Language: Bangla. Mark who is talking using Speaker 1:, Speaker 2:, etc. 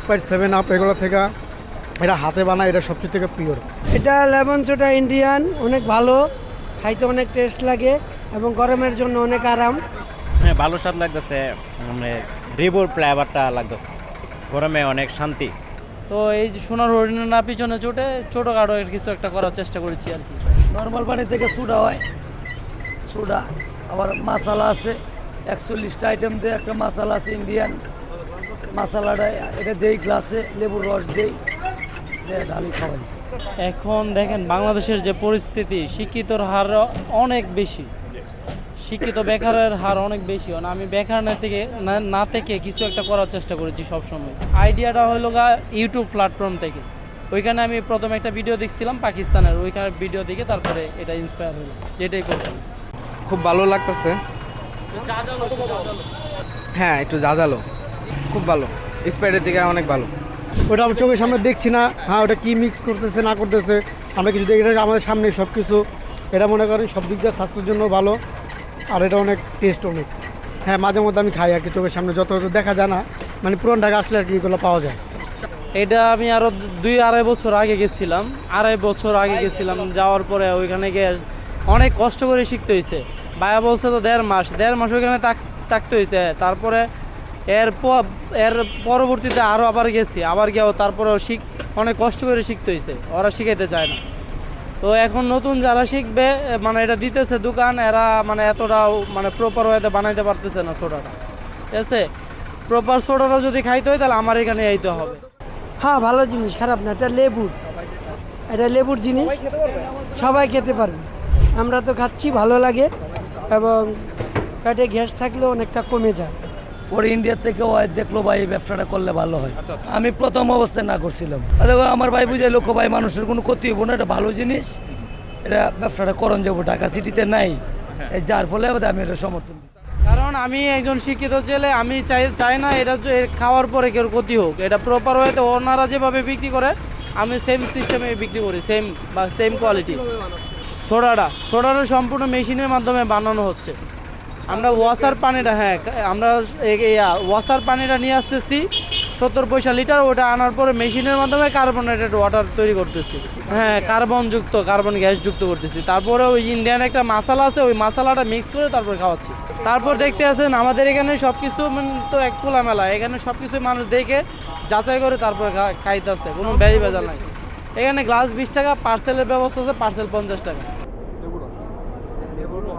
Speaker 1: স্পাইস সেভেন আপ এগুলো থেকে এটা হাতে বানায় এটা সবচেয়ে থেকে পিওর
Speaker 2: এটা লেমন সোডা ইন্ডিয়ান অনেক ভালো খাইতে অনেক টেস্ট লাগে এবং গরমের জন্য অনেক আরাম।
Speaker 3: হ্যাঁ ভালো স্বাদ লাগতেছে মানে রিবোর ফ্লেভারটা লাগতেছে। গরমে অনেক শান্তি।
Speaker 4: তো এই যে সোনার হরিণা পিছনে চোটে ছোটোখাটো এর কিছু একটা করার চেষ্টা করেছি আর কি।
Speaker 5: নর্মাল পানি থেকে সুডা হয়। সুডা আবার মশালা আছে। একচল্লিশটা আইটেম দিয়ে একটা মশালা আছে ইন্ডিয়ান মশালাটা এটা দেই গ্লাসে লেবুর রস দেই। ঢালি খাওয়াই।
Speaker 4: এখন দেখেন বাংলাদেশের যে পরিস্থিতি শিক্ষিতর হার অনেক বেশি। শিক্ষিত বেকারের হার অনেক বেশি। মানে আমি বেকার না থেকে না- না থেকে কিছু একটা করার চেষ্টা করেছি সবসময়। আইডিয়াটা হলো গা ইউটিউব প্ল্যাটফর্ম থেকে। ওইখানে আমি প্রথমে একটা ভিডিও দেখছিলাম পাকিস্তানের। ওইখানে ভিডিও দেখে তারপরে এটা ইন্সপায়ার হলো। যেটাই করতাম
Speaker 6: খুব ভালো লাগতেছে। হ্যাঁ একটু জাজালো খুব ভালো। স্প্রাইটের দিকে অনেক ভালো।
Speaker 1: ওটা আমি চোখের সামনে দেখছি না। হ্যাঁ ওটা কী মিক্স করতেছে না করতেছে আমরা কিছু দেখি আমাদের সামনে সব কিছু এটা মনে করি সব দিক দিয়ে স্বাস্থ্যের জন্য ভালো আর এটা অনেক টেস্ট অনেক। হ্যাঁ মাঝে মধ্যে আমি খাই আর কি চোখের সামনে যত দেখা যায় না মানে পুরান ঢাকা আসলে আর কি এগুলো পাওয়া যায়।
Speaker 4: এটা আমি আরও দুই আড়াই বছর আগে গেছিলাম। আড়াই বছর আগে গেছিলাম যাওয়ার পরে ওইখানে গিয়ে অনেক কষ্ট করে শিখতে হয়েছে ভাইয়া বলছে তো দেড় মাস দেড় মাস ওইখানে থাকতে হয়েছে তারপরে এর এর পরবর্তীতে আরও আবার গেছি, আবার গিয়েও তারপরেও শিখ অনেক কষ্ট করে শিখতে হয়েছে ওরা শিখাইতে চায় না। তো এখন নতুন যারা শিখবে মানে এটা দিতেছে দোকান, এরা মানে এতটাও মানে প্রপার ওয়েতে বানাইতে পারতেছে না সোডাটা। ঠিক আছে? প্রপার সোডাটা যদি খাইতে হয়, তাহলে আমার এখানে আইতে হবে।
Speaker 2: হ্যাঁ ভালো জিনিস, খারাপ না, এটা লেবুর এটা লেবুর জিনিস, সবাই খেতে পারবে। আমরা তো খাচ্ছি, ভালো লাগে। এবং পেটে গ্যাস থাকলেও অনেকটা কমে যায়।
Speaker 5: ওর ইন্ডিয়া থেকে দেখল ভাই এই ব্যবসাটা করলে ভালো হয়। আমি প্রথম অবস্থায় না করছিলাম। ও আমার ভাই বুঝে লোক ভাই মানুষের কোনো ক্ষতি হব না এটা ভালো জিনিস। এটা ব্যবসাটা করণ যাব ঢাকা সিটিতে নাই। এই যার ফলে আমি এটা সমর্থন দিচ্ছি
Speaker 4: কারণ আমি একজন শিক্ষিত ছেলে আমি চাই চাই না এটা যে খাওয়ার পরে কেউ ক্ষতি হোক। এটা প্রপার ওয়েতে ওনারা যেভাবে বিক্রি করে আমি সেম সিস্টেমে বিক্রি করি সেম বা সেম কোয়ালিটি সোডাটা সোডাটা সম্পূর্ণ মেশিনের মাধ্যমে বানানো হচ্ছে। আমরা ওয়াসার পানিটা হ্যাঁ আমরা ওয়াসার পানিটা নিয়ে আসতেছি সত্তর পয়সা লিটার ওটা আনার পরে মেশিনের মাধ্যমে কার্বনেটেড ওয়াটার তৈরি করতেছি। হ্যাঁ কার্বন যুক্ত কার্বন গ্যাস যুক্ত করতেছি। তারপরে ওই ইন্ডিয়ান একটা মশালা আছে ওই মশলাটা মিক্স করে তারপর খাওয়াচ্ছি। তারপর দেখতে আছেন আমাদের এখানে সব কিছু মানে তো এক খোলামেলা। এখানে সব কিছু মানুষ দেখে যাচাই করে তারপরে খাইতেছে কোনো ব্যয় ভেজাল নাই। এখানে গ্লাস বিশ টাকা পার্সেলের ব্যবস্থা আছে পার্সেল পঞ্চাশ টাকা। Devorlu.